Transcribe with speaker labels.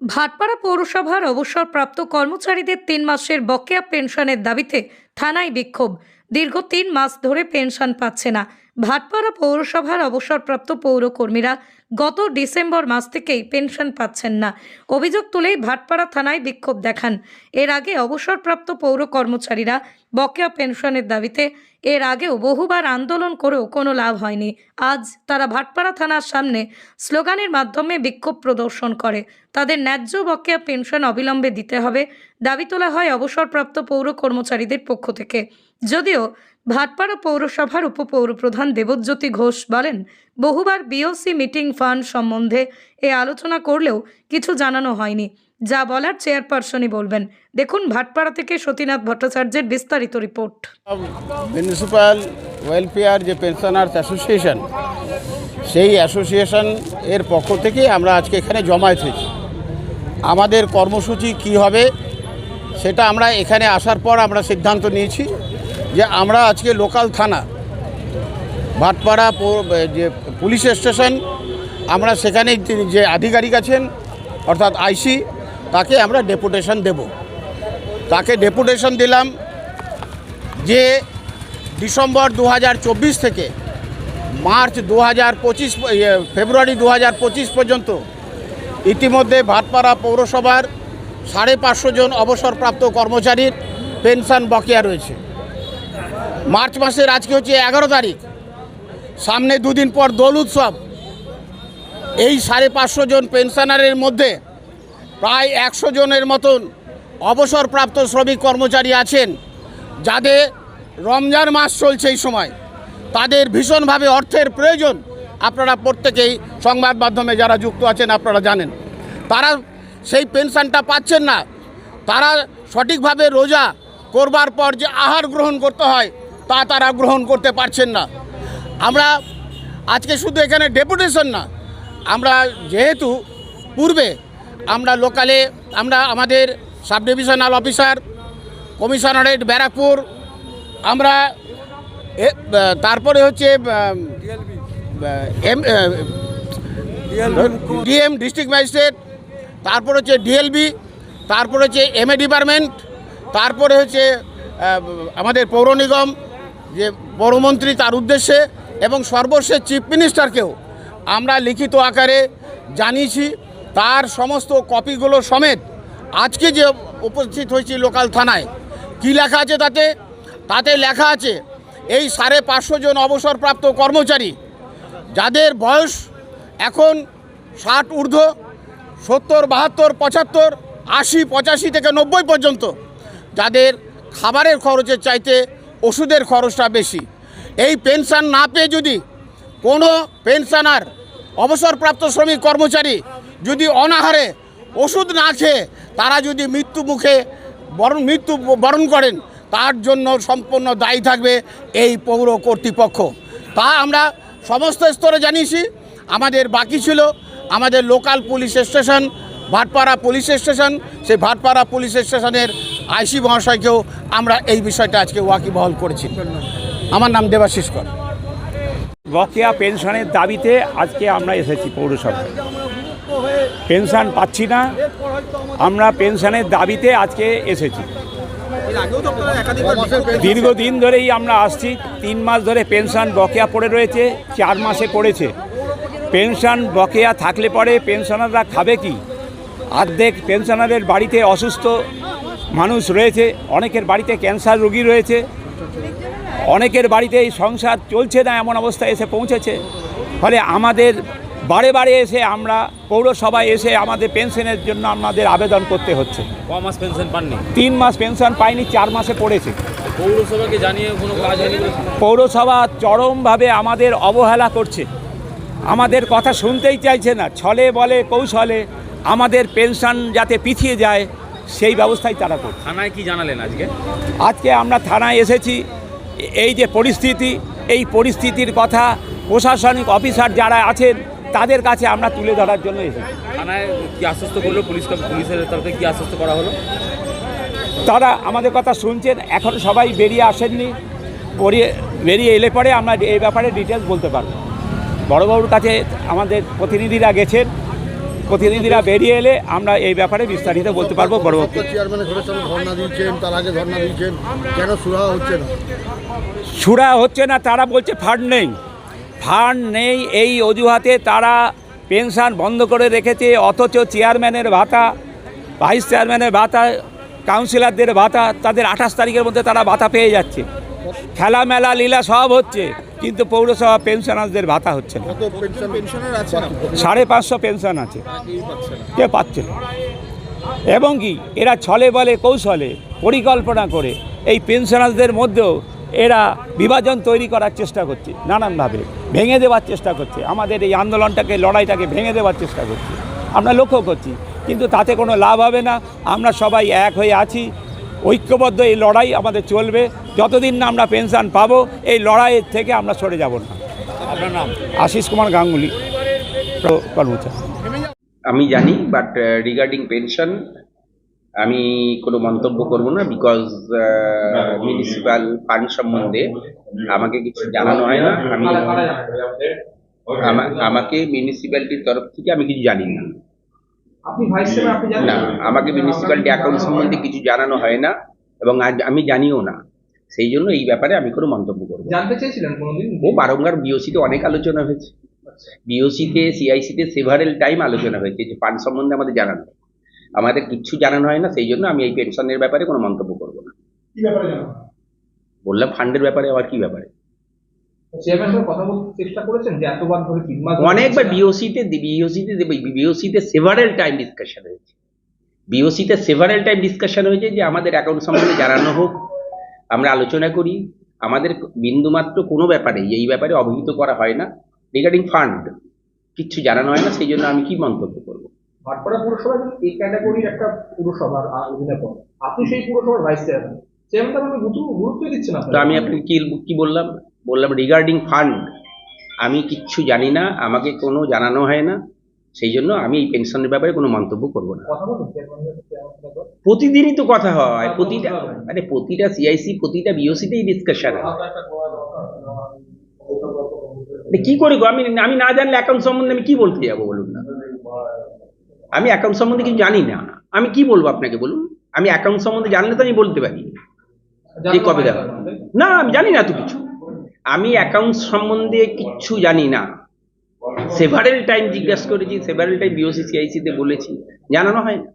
Speaker 1: ভাটপাড়া পৌরসভার অবসরপ্রাপ্ত কর্মচারীদের তিন মাসের বকেয়া পেনশনের দাবিতে থানায় বিক্ষোভ। দীর্ঘ তিন মাস ধরে পেনশন পাচ্ছে না। ভাটপাড়া পৌরসভার অবসরপ্রাপ্ত পৌরকর্মীরা গত ডিসেম্বর মাস থেকেই পেনশন পাচ্ছেন না। অভিযোগ তুলেই ভাটপাড়া থানায় বিক্ষোভ দেখান। এর আগে অবসরপ্রাপ্ত পৌর কর্মচারীরা বকেয়া পেনশনের দাবিতে এর আগেও বহুবার আন্দোলন করেও কোনো লাভ হয়নি। আজ তারা ভাটপাড়া থানার সামনে স্লোগানের মাধ্যমে বিক্ষোভ প্রদর্শন করে। তাদের ন্যায্য বকেয়া পেনশন অবিলম্বে দিতে হবে, দাবি তোলা হয় অবসরপ্রাপ্ত পৌর কর্মচারীদের পক্ষ থেকে। যদিও ভাটপাড়া পৌরসভার উপপৌর প্রধান দেবজ্যোতি ঘোষ বলেন, বহুবার বিওসি মিটিং ফান্ড সম্বন্ধে এ আলোচনা করলেও কিছু জানানো হয়নি। যা বলার চেয়ারপারসনই বলবেন। দেখুন ভাটপাড়া থেকে সতীনাথ ভট্টাচার্যের বিস্তারিত রিপোর্ট।
Speaker 2: মিউনিসিপ্যাল ওয়েলফেয়ার যে পেনশনার্স অ্যাসোসিয়েশন সেই অ্যাসোসিয়েশন এর পক্ষ থেকে আমরা আজকে এখানে জমায়েত হয়েছি। আমাদের কর্মসূচি কি হবে, সেটা আমরা এখানে আসার পর আমরা সিদ্ধান্ত নিয়েছি। যে আমরা আজকে লোকাল থানা, ভাটপাড়া যে পুলিশ স্টেশন, আমরা সেখানে যে আধিকারিক আছেন, অর্থাৎ আইসি, তাকে আমরা ডেপুটেশন দেব। তাকে ডেপুটেশন দিলাম যে ডিসেম্বর দু হাজার চব্বিশ থেকে মার্চ দু হাজার পঁচিশ ফেব্রুয়ারি দু হাজার পঁচিশ পর্যন্ত ইতিমধ্যে ভাটপাড়া পৌরসভার সাড়ে পাঁচশো জন অবসরপ্রাপ্ত কর্মচারীর পেনশন বকেয়া রয়েছে। মার্চ মাসের আজকে হচ্ছে এগারো তারিখ। সামনে দুদিন পর দোল উৎসব। এই সাড়ে পাঁচশো জন পেনশনারের মধ্যে প্রায় একশো জনের মতন অবসরপ্রাপ্ত শ্রমিক কর্মচারী আছেন। যাদের রমজান মাস চলছে এই সময়। তাদের ভীষণভাবে অর্থের প্রয়োজন আপনারা প্রত্যেকেই সংবাদ মাধ্যমে যারা যুক্ত আছেন আপনারা জানেন। তারা সেই পেনশনটা পাচ্ছেন না। তারা সঠিকভাবে রোজা করবার পর যে আহার গ্রহণ করতে হয়, তা তারা গ্রহণ করতে পারছেন না। আমরা আজকে শুধু এখানে ডেপুটেশন না, আমরা যেহেতু পূর্বে আমরা লোকালে, আমরা আমাদের sub divisional officer, commissionerate Barrackpore, আমরা তারপরে হচ্ছে, এম ডিএম ডিস্ট্রিক্ট ম্যাজিস্ট্রেট, তারপর হচ্ছে ডিএলবি, তারপর হচ্ছে এমএ ডিপার্টমেন্ট তারপরে হচ্ছে আমাদের পৌর নিগম, যে পৌরমন্ত্রী তার উদ্দেশ্যে, এবং সর্বশেষ চিফ মিনিস্টারকেও আমরা লিখিত আকারে জানিয়েছি, তার সমস্ত কপিগুলো সমেত আজকে যে উপস্থিত হয়েছি লোকাল থানায়, কি লেখা আছে তাতে? তাতে লেখা আছে, এই সাড়ে পাঁচশো জন অবসরপ্রাপ্ত কর্মচারী, যাদের বয়স এখন ষাট ঊর্ধ্ব, সত্তর, বাহাত্তর, পঁচাত্তর, আশি, পঁচাশি থেকে নব্বই পর্যন্ত যাদের খাবারের খরচের চাইতে ওষুধের খরচটা বেশি। এই পেনশন না পেয়ে যদি কোনো পেনশনার অবসরপ্রাপ্ত শ্রমিক কর্মচারী যদি অনাহারে ওষুধ না খেয়ে তারা যদি মৃত্যু মুখে বরণ, মৃত্যু বরণ করেন, তার জন্য সম্পূর্ণ দায়ী থাকবে এই পৌর কর্তৃপক্ষ। তা আমরা সমস্ত স্তরে জানিয়েছি, আমাদের বাকি ছিল আমাদের local police station, Bhatpara police station. সেই ভাটপাড়া পুলিশ স্টেশনের আইসি মহাশয়কেও আমরা এই বিষয়টা আজকে ওয়াকিবহল করেছি। আমার নাম দেবাশিস কর।
Speaker 3: বকেয়া পেনশনের দাবিতে আজকে আমরা এসেছি পৌরসভায়। পেনশন পাচ্ছি না, আমরা পেনশনের দাবিতে আজকে এসেছি। দীর্ঘদিন ধরেই আমরা আসছি, তিন মাস ধরে পেনশন বকেয়া পড়ে রয়েছে, চার মাসে পড়েছে। পেনশন বকেয়া থাকলে পরে পেনশনাররা খাবে কি? অর্ধেক পেনশনারের বাড়িতে অসুস্থ মানুষ রয়েছে অনেকের বাড়িতে ক্যান্সার রোগী রয়েছে অনেকের বাড়িতে এই সংসার চলছে না এমন অবস্থায় এসে পৌঁছেছে। ফলে আমাদের বারে বারে এসে আমরা পৌরসভায় এসে আমাদের পেনশনের জন্য আমাদের আবেদন করতে হচ্ছে।
Speaker 4: ক মাস পেনশন পাননি?
Speaker 3: তিন মাস পেনশন পাইনি চার মাসে পড়েছে।
Speaker 4: পৌরসভাকে জানিয়ে কোনো কাজ হয়নি?
Speaker 3: পৌরসভা চরমভাবে আমাদের অবহেলা করছে। আমাদের কথা শুনতেই চাইছে না ছলে বলে কৌশলে আমাদের পেনশন যাতে পিছিয়ে যায় সেই ব্যবস্থাই তারা করছে।
Speaker 4: থানায় কি জানালেন আজকে?
Speaker 3: আজকে আমরা থানায় এসেছি এই যে পরিস্থিতি এই পরিস্থিতির কথা প্রশাসনিক অফিসার যারা আছেন তাদের কাছে আমরা তুলে ধরার জন্য এসেছি।
Speaker 4: থানায় কি আশ্বস্ত করল পুলিশ পুলিশের তরফে কি আশ্বস্ত করা হলো?
Speaker 3: তারা আমাদের কথা শুনছেন এখন সবাই বেরিয়ে আসেননি বেরিয়ে বেরিয়ে এলে পরে আমরা এই ব্যাপারে ডিটেলস বলতে পারব। বড়োবাবুর কাছে আমাদের প্রতিনিধিরা গেছেন প্রতিনিধিরা বেরিয়ে এলে আমরা এই ব্যাপারে বিস্তারিত বলতে পারব
Speaker 5: সামনে ধর্ণা দিয়েছেন তার আগে ধর্ণা দিয়েছেন কেন সুরাহা হচ্ছে না?
Speaker 3: সুরা হচ্ছে না তারা বলছে ফান্ড নেই। ফান্ড নেই এই অজুহাতে তারা পেনশন বন্ধ করে রেখেছে অথচ চেয়ারম্যানের ভাতা ভাইস চেয়ারম্যানের ভাতা কাউন্সিলরদের ভাতা তাদের আঠাশ তারিখের মধ্যে তারা ভাতা পেয়ে যাচ্ছে। খেলা মেলা লীলা সব হচ্ছে। কিন্তু পৌরসভা পেনশনারদের ভাতা হচ্ছে না।
Speaker 5: পেনশন আছে
Speaker 3: সাড়ে পাঁচশো পেনশন আছে। কে পাচ্ছে না। এবং কি এরা ছলে বলে কৌশলে পরিকল্পনা করে এই পেনশনারদের মধ্যেও এরা বিভাজন তৈরি করার চেষ্টা করছে নানানভাবে ভেঙে দেওয়ার চেষ্টা করছে। আমাদের এই আন্দোলনটাকে লড়াইটাকে ভেঙে দেওয়ার চেষ্টা করছে। আমরা লক্ষ্য করছি কিন্তু তাতে কোনো লাভ হবে না। আমরা সবাই এক হয়ে আছি। ঐক্যবদ্ধ এই লড়াই আমাদের চলবে। যতদিন না আমরা পেনশন পাবো এই লড়াইয়ের থেকে আমরা সরে যাব না।
Speaker 2: আপনার নাম?
Speaker 3: আশিস কুমার গাঙ্গুলি কর্মচারী।
Speaker 6: আমি জানি বাট রিগার্ডিং পেনশন আমি কোনো মন্তব্য করব না বিকজ মিউনিসিপ্যাল ফান্ড সম্বন্ধে আমাকে কিছু জানানো হয় না। আমি আমাকে মিউনিসিপ্যালিটির তরফ থেকে আমি কিছু জানি না
Speaker 4: আপনি ভাইস চেয়ারম্যান আপনি জানেন
Speaker 6: না আমাকে মিউনিসিপ্যালিটি অ্যাকাউন্ট সম্বন্ধে কিছু জানানো হয় না এবং আজ আমি জানিও না। সেই জন্য এই ব্যাপারে আমি কোনো মন্তব্য করব
Speaker 4: জানতে চেয়েছিলেন কোনোদিন?
Speaker 6: ও বারংবার বিওসিতে অনেক আলোচনা হয়েছে। বিওসিতে সিআইসিতে সেভারেল টাইম আলোচনা হয়েছে যে ফান্ড সম্বন্ধে আমাদের জানানো আমাদের কিচ্ছু জানানো হয় না সেই জন্য আমি এই পেনশনের ব্যাপারে কোনো মন্তব্য করব না। বললাম ফান্ডের ব্যাপারে আবার কি ব্যাপারে?
Speaker 4: কথা বলতে চেষ্টা করেছেন যে এতবার ধরে তিন মাস
Speaker 6: অনেকবার বিওসিতে বিওসিতে বিওসিতে সেভারেল টাইম ডিসকাশন হয়েছে। বিওসিতে সেভারেল টাইম ডিসকাশন হয়েছে যে আমাদের অ্যাকাউন্ট সম্বন্ধে জানানো হোক আমরা আলোচনা করি। আমাদের বিন্দুমাত্র কোনো ব্যাপারে এই ব্যাপারে অবহিত করা হয় না। রিগার্ডিং ফান্ড কিচ্ছু জানানো হয় না সেই জন্য আমি কি মন্তব্য করব?
Speaker 4: ভাটপাড়া পুরসভা কিন্তু এই ক্যাটাগরির একটা পুরসভার অধীনে আপনি সেই পুরসভার ভাইস চেয়ারম্যান চেয়ারম্যান আপনি গুরুত্ব
Speaker 6: তো আমি আপনাকে কি কি বললাম? বললাম রিগার্ডিং ফান্ড আমি কিচ্ছু জানি না আমাকে কোনো জানানো হয় না সেই জন্য আমি এই পেনশনের ব্যাপারে কোনো মন্তব্য করব না। প্রতিদিনই তো কথা হয় প্রতিটা মানে প্রতিটা সিআইসি প্রতিটা বিওসিতেই ডিসকাশন হয়। মানে কি করে আমি আমি না জানলে অ্যাকাউন্ট সম্বন্ধে আমি কি বলতে যাব বলুন না? আমি অ্যাকাউন্ট সম্বন্ধে কিছু জানি না। আমি কি বলব আপনাকে বলুন? আমি অ্যাকাউন্ট সম্বন্ধে জানলে তো আমি বলতে পারি। যে কবে দেখা না আমি জানি না তো কিছু। আমি অ্যাকাউন্ট সম্বন্ধে কিচ্ছু জানি না। সেভারেল টাইম জিজ্ঞাসা করেছি সেভারেল টাইম বিওসিসিআইসিতে বলেছি। জানানো হয় না